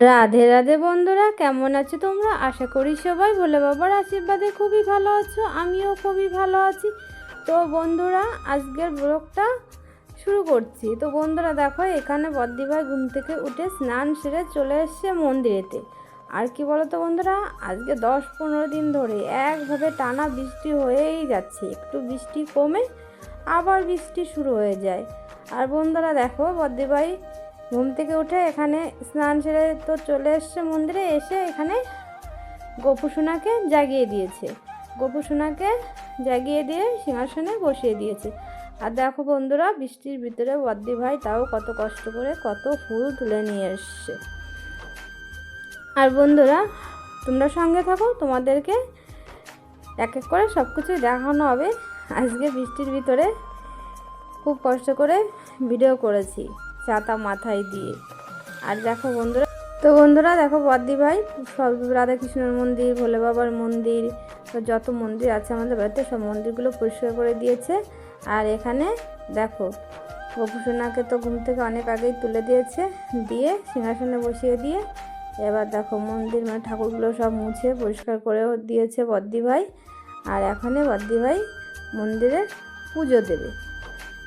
রাধে রাধে বন্ধুরা, কেমন আছো তোমরা? আশা করি সবাই ভোলে বাবার আশীর্বাদে খুবই ভালো আছো, আমিও খুবই ভালো আছি। তো বন্ধুরা, আজকের ব্লগটা শুরু করছি। তো বন্ধুরা, দেখো, এখানে বদ্দিভাই ঘুম থেকে উঠে স্নান সেরে চলে এসছে মন্দিরেতে। আর কি বলো তো বন্ধুরা, আজকে দশ পনেরো দিন ধরে একভাবে টানা বৃষ্টি হয়েই যাচ্ছে। একটু বৃষ্টি কমে আবার বৃষ্টি শুরু হয়ে যায়। আর বন্ধুরা, দেখো বদ্দিভাই ঘুম থেকে উঠে এখানে স্নান সেরে তো চলে এসছে মন্দিরে, এসে এখানে গোপুসোনাকে জাগিয়ে দিয়েছে। গোপুসোনাকে জাগিয়ে দিয়ে সিংহাসনে বসিয়ে দিয়েছে। আর দেখো বন্ধুরা, বৃষ্টির ভিতরে বদ্দি ভাই তাও কত কষ্ট করে কত ফুল তুলে নিয়ে এসছে। আর বন্ধুরা, তোমরা সঙ্গে থাকো, তোমাদেরকে এক এক করে সব কিছুই দেখানো হবে। আজকে বৃষ্টির ভিতরে খুব কষ্ট করে ভিডিও করেছি। ছাতা মাথায় দিয়ে। আর দেখো বন্ধুরা, তো বন্ধুরা দেখো বদ্দি ভাই, সব রাধাকৃষ্ণের মন্দির, ভোলে বাবার মন্দির, যত মন্দির আছে আমাদের বাড়িতে, সব মন্দিরগুলো পরিষ্কার করে দিয়েছে। আর এখানে দেখো, গোপুসোনাকে তো ঘুম থেকে অনেক আগেই তুলে দিয়েছে, দিয়ে সিংহাসনে বসিয়ে দিয়ে এবার দেখো মন্দির মানে ঠাকুরগুলো সব মুছে পরিষ্কার করেও দিয়েছে বদ্দি ভাই। আর এখানে বদ্দি ভাই মন্দিরে পুজো দেবে।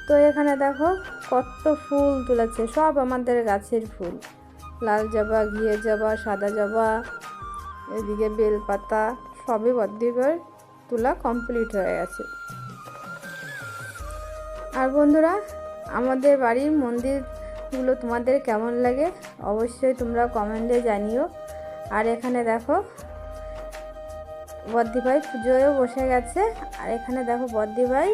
তো এখানে দেখো কত ফুল তুলেছে, সব আমাদের গাছের ফুল। লাল জবা ঘিয়ে জবা, সাদা জবা, এদিকে বেলপাতা, সবই বদ্দিবার তোলা কমপ্লিট হয়ে গেছে। আর বন্ধুরা, আমাদের বাড়ির মন্দিরগুলো তোমাদের কেমন লাগে অবশ্যই তোমরা কমেন্টে জানিও। আর এখানে দেখো বদ্দিভাই পুজোয়ও বসে গেছে, আর এখানে দেখো বদ্দিভাই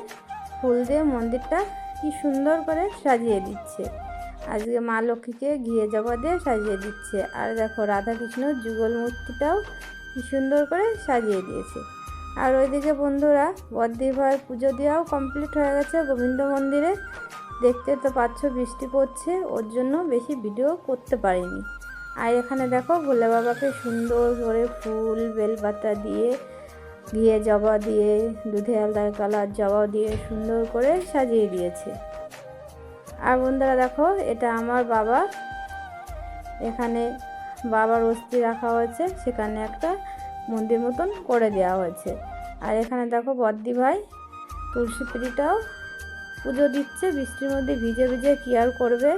ফুল দিয়ে মন্দিরটা কি সুন্দর করে সাজিয়ে দিচ্ছে। আজকে মা লক্ষ্মীকে ঘিয়ে জবা দিয়ে সাজিয়ে দিচ্ছে। আর দেখো রাধাকৃষ্ণ যুগল মূর্তিটাও কি সুন্দর করে সাজিয়ে দিয়েছে। আর ওইদিকে বন্ধুরা বদ্দিভাই পুজো দেওয়াও কমপ্লিট হয়ে গেছে গোবিন্দ মন্দিরে। দেখতে তো পাচ্ছ বৃষ্টি পড়ছে, ওর জন্য বেশি ভিডিও করতে পারিনি। আর এখানে দেখো ভোলে বাবাকে সুন্দর করে ফুল, বেলপাতা দিয়ে ঘিয়ে জবা দিয়ে, দুধে আলাদা কালার জবা দিয়ে সুন্দর করে সাজিয়ে দিয়েছে। আর বন্ধুরা দেখো, এটা আমার বাবা। এখানে বাবার অস্থি রাখা হয়েছে, সেখানে একটা মন্দির মতন করে দেওয়া হয়েছে। আর এখানে দেখো বদ্দি ভাই, তুলসী পিড়িটাও পুজো দিচ্ছে, বৃষ্টির মধ্যে ভিজে ভিজে কি আর করবে?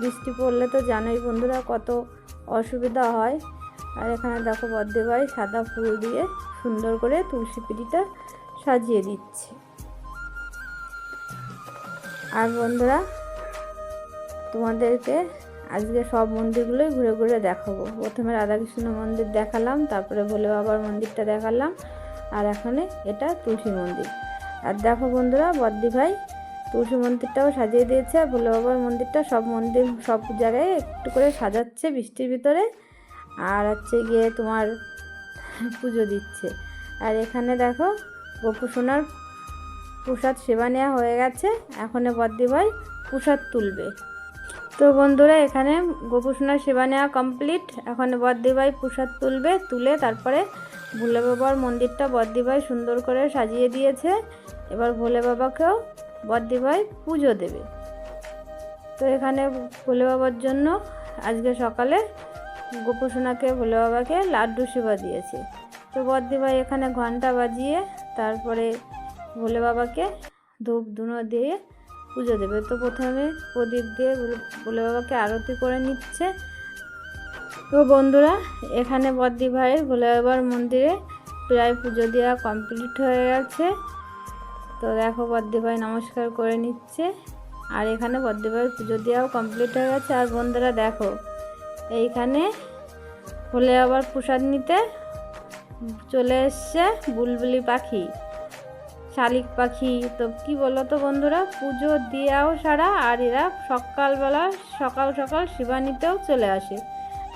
বৃষ্টি পড়লে তো জানোই বন্ধুরা কত অসুবিধা হয়। আর এখানে দেখো বদ্দি ভাই সাদা ফুল দিয়ে সুন্দর করে তুলসী পিড়িটা সাজিয়ে দিচ্ছে। আর বন্ধুরা, তোমাদেরকে আজকে সব মন্দিরগুলোই ঘুরে ঘুরে দেখাবো। প্রথমে রাধাকৃষ্ণ মন্দির দেখালাম, তারপরে ভোলে বাবার মন্দিরটা দেখালাম, আর এখানে এটা তুলসী মন্দির। আর দেখো বন্ধুরা বদ্দি ভাই তুলসী মন্দিরটাও সাজিয়ে দিয়েছে ভোলে বাবার মন্দিরটা সব মন্দির সব জায়গায় একটু করে সাজাচ্ছে বৃষ্টির ভিতরে। আর হচ্ছে গিয়ে তোমার পুজো দিচ্ছে। আর এখানে দেখো, গোপুসোনার প্রসাদ সেবা নেওয়া হয়ে গেছে। এখন বদ্দি প্রসাদ তুলবে। তো বন্ধুরা, এখানে গোপুসোনার সেবা নেওয়া কমপ্লিট এখন বদ্দিভাই প্রসাদ তুলবে, তুলে তারপরে ভোলে বাবার মন্দিরটা বদ্দিভাই সুন্দর করে সাজিয়ে দিয়েছে। এবার ভোলে বাবাকেও বদ্দিভাই পুজো দেবে। তো এখানে ভোলে বাবার জন্য আজকে সকালে গোপুসোনাকে, ভোলে বাবাকে লাড্ডু সেবা দিয়েছে। তো বদ্দিভাই এখানে ঘণ্টা বাজিয়ে তারপরে ভোলে বাবাকে ধূপ ধুনো দিয়ে পুজো দেবে। তো প্রথমে প্রদীপ দিয়ে ভোলে বাবাকে আরতি করে নিচ্ছে। তো বন্ধুরা, এখানে বদ্দি ভাইয়ের ভোলে বাবার মন্দিরে প্রায় পুজো দেওয়া কমপ্লিট হয়ে গেছে। তো দেখো বদ্দি ভাই নমস্কার করে নিচ্ছে। আর এখানে বদ্দি ভাইয়ের পুজো দেওয়াও কমপ্লিট হয়ে গেছে। আর বন্ধুরা, দেখো এইখানে হলে আবার প্রসাদ নিতে চলে এসছে বুলবুলি পাখি, শালিক পাখি। তো কি বলো তো বন্ধুরা, পুজো দিয়েও সারা আর এরা সকালবেলা সকাল সকাল শিবা নিতেও চলে আসে।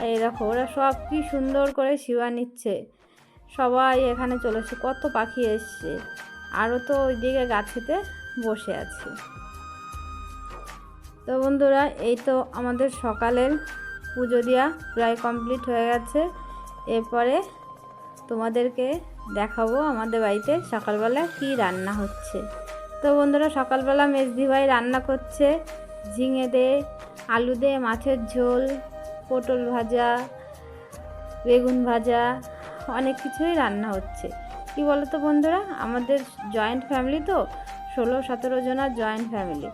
এই দেখো, ওরা সব কি সুন্দর করে শিবা নিচ্ছে। সবাই এখানে চলে এসছে কত পাখি এসছে। আরও তো ওইদিকে গাছেতে বসে আছে। তো বন্ধুরা, এই তো আমাদের সকালের পুজো দেওয়া প্রায় কমপ্লিট হয়ে গেছে। এরপরে তোমাদেরকে দেখাবো আমাদের বাড়িতে সকালবেলা কি রান্না হচ্ছে। তো বন্ধুরা, সকালবেলা মেজদি ভাই রান্না করছে। ঝিঙে দে, আলু দে, মাছের ঝোল, পটল ভাজা, বেগুন ভাজা, অনেক কিছুই রান্না হচ্ছে। কি বলো তো বন্ধুরা, আমাদের জয়েন্ট ফ্যামিলি তো, ষোলো সতেরো জনের জয়েন্ট ফ্যামিলি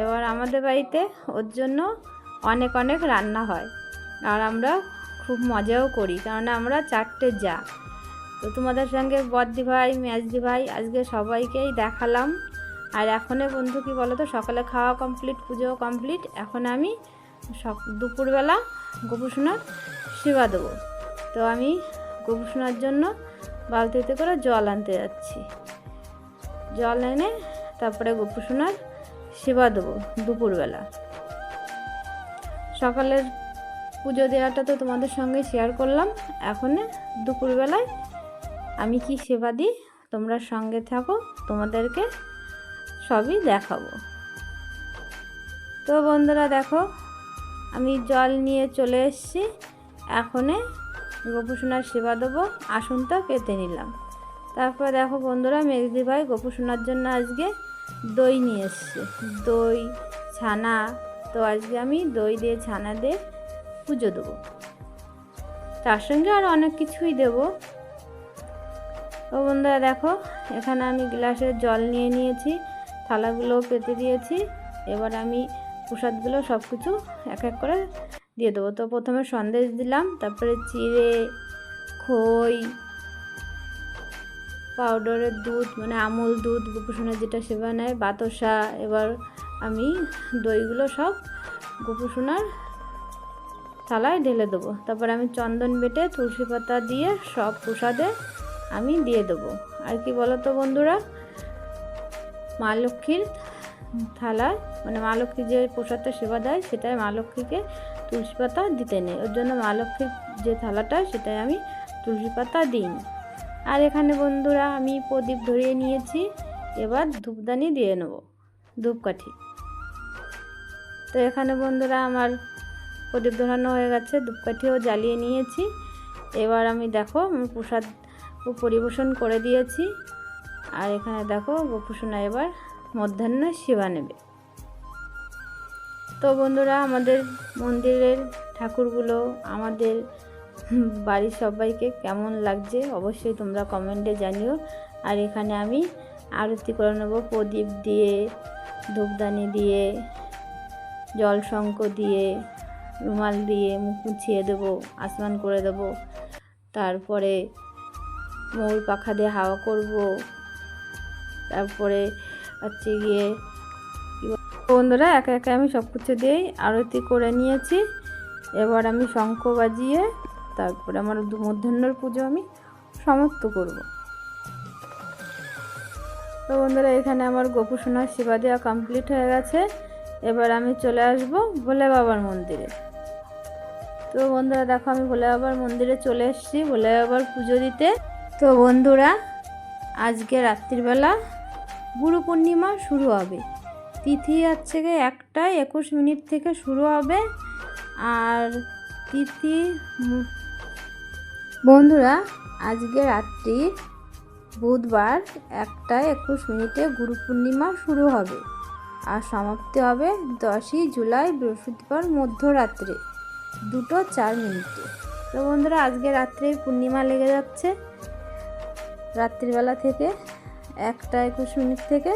এবার আমাদের বাড়িতে ওর জন্য অনেক অনেক রান্না হয়। আর আমরা খুব মজাও করি কারণ আমরা চারটে যা। তো তোমাদের সঙ্গে বদ্দি ভাই, মেজদি ভাই, আজকে সবাইকেই দেখালাম। আর এখনে বন্ধু কি বলো তো সকালে খাওয়া কমপ্লিট পুজো কমপ্লিট এখন আমি দুপুরবেলা গোপুসোনার সেবা দেবো। তো আমি গোপুসোনার জন্য বালতিতে করে জল আনতে যাচ্ছি। জল এনে তারপরে গোপুসোনার সেবা দেবো দুপুরবেলা। সকালের পুজো দেওয়াটা তো তোমাদের সঙ্গে শেয়ার করলাম। এখন দুপুরবেলায় আমি কি সেবা দিই? তোমরা সঙ্গে থাকো, তোমাদেরকে সবই দেখাবো। তো বন্ধুরা দেখো, আমি জল নিয়ে চলে এসেছি। এখনে গোপুসোনার সেবা দেবো। আসনটা পেতে নিলাম। তারপর দেখো বন্ধুরা মেঘদি ভাই গোপুসোনার জন্য আজকে দই নিয়ে এসছে। দই, ছানা তো আজকে আমি দই দিয়ে ছানা দিয়ে পুজো দেবো। তার সঙ্গে আর অনেক কিছুই দেবো। তো বন্ধুরা, দেখো, এখানে আমি গ্লাসের জল নিয়ে নিয়েছি থালাগুলো পেতে দিয়েছি। এবার আমি প্রসাদগুলো সব কিছু এক এক করে দিয়ে দেবো। তো প্রথমে সন্দেশ দিলাম, তারপরে চিড়ে, খই, পাউডারের দুধ মানে আমুল দুধ, গোপুসোনা যেটা সেবা নেয়, বাতাসা, এবার আমি দইগুলো সব গোপুসোনার থালায় ঢেলে দেবো। তারপর আমি চন্দন বেটে তুলসী পাতা দিয়ে সব প্রসাদে আমি দিয়ে দেবো। আর কি বলো তো বন্ধুরা? মা লক্ষ্মীর থালায় মানে মা লক্ষ্মী যে প্রসাদটা সেবা দেয়, সেটাই মা লক্ষ্মীকে তুলসী পাতা দিতে নেই। ওর জন্য মা লক্ষ্মীর যে থালাটা, সেটাই আমি তুলসী পাতা দিই আর এখানে বন্ধুরা, আমি প্রদীপ ধরিয়ে নিয়েছি। এবার ধূপদানি দিয়ে নেব। ধূপকাঠি। তো এখানে বন্ধুরা আমার প্রদীপ ধরানো হয়ে গেছে, ধূপকাঠিও জ্বালিয়ে নিয়েছি। এবার আমি দেখো প্রসাদ পরিবেশন করে দিয়েছি। আর এখানে দেখো গোপুসোনা এবার মধ্যাহ্ন সেবা নেবে। তো বন্ধুরা আমাদের মন্দিরের ঠাকুরগুলো, আমাদের বাড়ির সবাইকে কেমন লাগছে অবশ্যই তোমরা কমেন্টে জানিও। আর এখানে আমি আরতি করে নেব প্রদীপ দিয়ে, ধূপদানি দিয়ে জল শঙ্খ দিয়ে, রুমাল দিয়ে মুখ মুছিয়ে দেবো, আসমান করে দেবো। তারপরে ময়ূর পাখা দিয়ে হাওয়া করব। তারপরে হচ্ছে গিয়ে বন্ধুরা, একে একে আমি সব কিছু দিয়েই আরতি করে নিয়েছি। এবার আমি শঙ্খ বাজিয়ে তারপরে আমার মধ্যাহ্নর পুজো আমি সমাপ্ত করব। তো বন্ধুরা, এখানে আমার গোপুসোনার সেবা দেওয়া কমপ্লিট হয়ে গেছে। এবার আমি চলে আসব ভোলে বাবার মন্দিরে। তো বন্ধুরা, দেখো আমি ভোলে বাবার মন্দিরে চলে এসেছি, ভোলে বাবার পুজো দিতে। তো বন্ধুরা, আজকে রাত্রিবেলা গুরু পূর্ণিমা শুরু হবে। তিথি হচ্ছে গিয়ে একটা একুশ মিনিট থেকে শুরু হবে। আর তিথি বন্ধুরা, আজকে রাত্রি বুধবার একটা একুশ মিনিটে গুরু পূর্ণিমা শুরু হবে। আর সমাপ্তি হবে দশই জুলাই, বৃহস্পতিবার মধ্যরাত্রে, দুটো চার মিনিটে। তো বন্ধুরা, আজকে রাত্রে পূর্ণিমা লেগে যাচ্ছে। রাত্রিবেলা থেকে একটা একুশ মিনিট থেকে।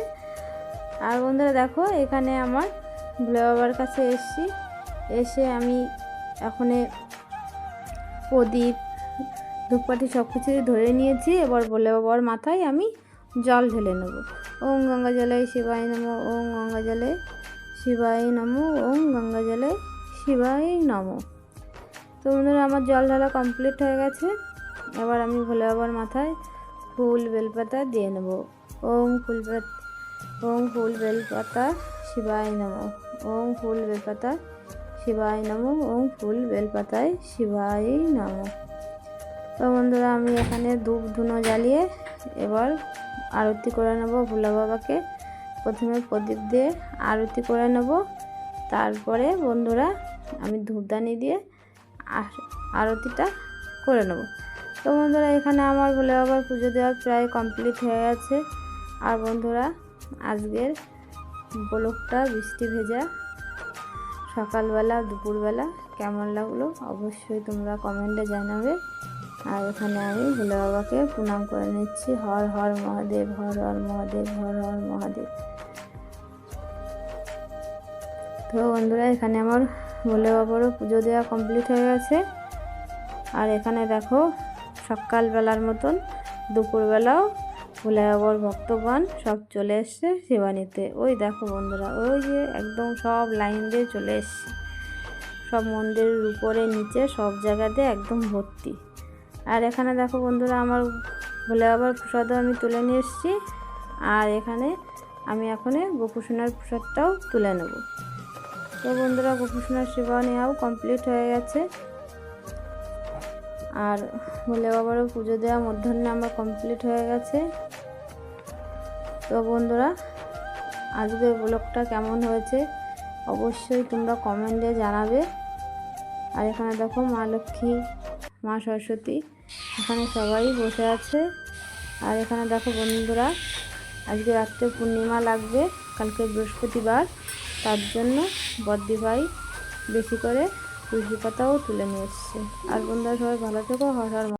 আর বন্ধুরা, দেখো, এখানে আমার ভোলে বাবার কাছে এসছি। এসে আমি এখনে প্রদীপ, ধূপকাঠি সব কিছুই ধরে নিয়েছি। এবার ভোলে বাবার মাথায় আমি জল ঢেলে নেব। ওম গঙ্গা জলে শিবাই নমো, ওম গঙ্গা জলে শিবাই নমো, ওম গঙ্গা জলে শিবাই নমো। তো বন্ধুরা, আমার জল ঢালা কমপ্লিট হয়ে গেছে। এবার আমি ভোলে বাবার মাথায় ফুল বেলপাতা দিয়ে নেব। ওম ফুল ওম ফুল বেলপাতা শিবায় নম। ওম ফুল বেলপাতা শিবায় নম, ওম ফুল বেলপাতায় শিবায় নম। তো বন্ধুরা, আমি এখানে ধূপ ধুনো জ্বালিয়ে এবার আরতি করে নেব ভোলা বাবাকে। প্রথমে প্রদীপ দিয়ে আরতি করে নেব। তারপরে বন্ধুরা আমি ধূপদানি দিয়ে আরতিটা করে নেব। তো বন্ধুরা, এখানে আমার ভোলে বাবার পুজো দেওয়া প্রায় কমপ্লিট হয়ে গেছে। আর বন্ধুরা, আজকের ব্লগটা বৃষ্টি ভেজা। সকালবেলা, দুপুরবেলা কেমন লাগল অবশ্যই তোমরা কমেন্টে জানাবে। আর এখানে আমি ভোলে বাবাকে প্রণাম করে নিচ্ছি। হর হর মহাদেব, হর হর মহাদেব, হর হর মহাদেব। তো বন্ধুরা, এখানে আমার ভোলে বাবারও পুজো দেওয়া কমপ্লিট হয়ে গেছে। আর এখানে দেখো, সকালবেলার মতন দুপুরবেলাও ভোলে বাবার ভক্তগণ সব চলে এসছে সেবা নিতে। ওই দেখো বন্ধুরা, ওই যে একদম সব লাইন দিয়ে চলে এসছে। সব মন্দিরের উপরে, নিচে, সব জায়গাতে একদম ভর্তি। আর এখানে দেখো বন্ধুরা আমার ভোলে বাবার প্রসাদও আমি তুলে নিয়ে এসেছি। আর এখানে আমি এখন গোপুসোনার প্রসাদটাও তুলে নেব। তো বন্ধুরা গোপুসোনার সেবা নেওয়াও কমপ্লিট হয়ে গেছে। আর ভোলে বাবারও পুজো দেওয়া মধ্যাহ্নে আমার কমপ্লিট হয়ে গেছে। তো বন্ধুরা আজকের ব্লগটা কেমন হয়েছে অবশ্যই তোমরা কমেন্টে জানাবে। আর এখানে দেখো মা লক্ষ্মী মা সরস্বতী। এখানে সবাই বসে আছে। আর এখানে দেখো বন্ধুরা, আজকে রাত্রে পূর্ণিমা লাগবে, কালকে বৃহস্পতিবার। তার জন্য বদ্দি ভাই বেশি করে তুলসী পাতাও তুলে নিয়ে এসছে। আর বন্ধুরা সবাই ভালো থেকো হর